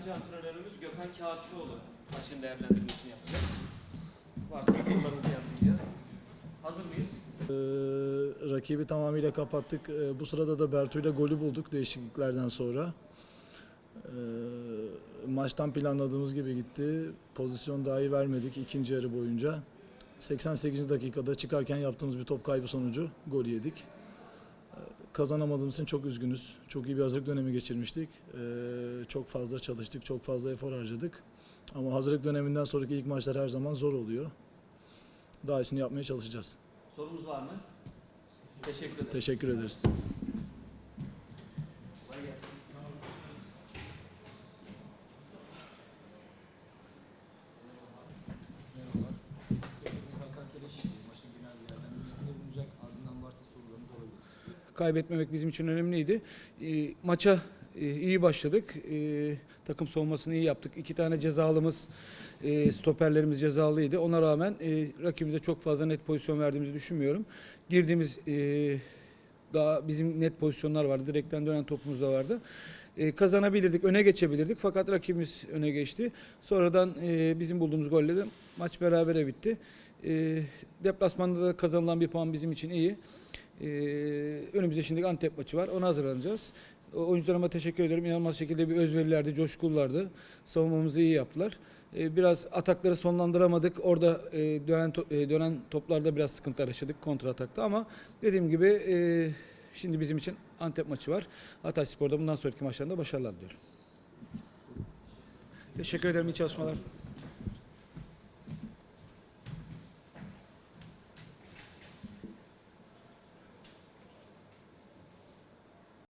Yardımcı antrenörümüz Gökhan Kağıtçıoğlu maçın değerlendirmesini yapacak. Varsa sorularınızı yanıtlayacağız. Hazır mıyız? Ee, rakibi tamamıyla kapattık. Ee, bu sırada da Bertu'yla golü bulduk değişikliklerden sonra. Ee, maçtan planladığımız gibi gitti. Pozisyon dahi vermedik ikinci yarı boyunca. 88. dakikada çıkarken yaptığımız bir top kaybı sonucu gol yedik. Kazanamadığımız için çok üzgünüz. Çok iyi bir hazırlık dönemi geçirmiştik. Ee, çok fazla çalıştık, çok fazla efor harcadık. Ama hazırlık döneminden sonraki ilk maçlar her zaman zor oluyor. Daha iyisini yapmaya çalışacağız. Sorumuz var mı? Teşekkür ederim. Teşekkür ederiz. Kaybetmemek bizim için önemliydi. E, maça iyi başladık. E, takım savunmasını iyi yaptık. İki tane cezalımız, e, stoperlerimiz cezalıydı. Ona rağmen e, rakibimize çok fazla net pozisyon verdiğimizi düşünmüyorum. Girdiğimiz e, daha bizim net pozisyonlar vardı. Direkten dönen topumuz da vardı. E, kazanabilirdik, öne geçebilirdik fakat rakibimiz öne geçti. Sonradan e, bizim bulduğumuz golle de maç berabere bitti. E, deplasmanda da kazanılan bir puan bizim için iyi. Ee, önümüzde şimdi Antep maçı var. Ona hazırlanacağız. Oyuncularıma teşekkür ederim. İnanılmaz şekilde bir özverilerdi, coşkullardı. Savunmamızı iyi yaptılar. Ee, biraz atakları sonlandıramadık. Orada e, dönen e, dönen toplarda biraz sıkıntılar yaşadık kontra atakta ama dediğim gibi e, şimdi bizim için Antep maçı var. Hatay Spor'da bundan sonraki maçlarında başarılar diliyorum. Teşekkür ederim. İyi çalışmalar.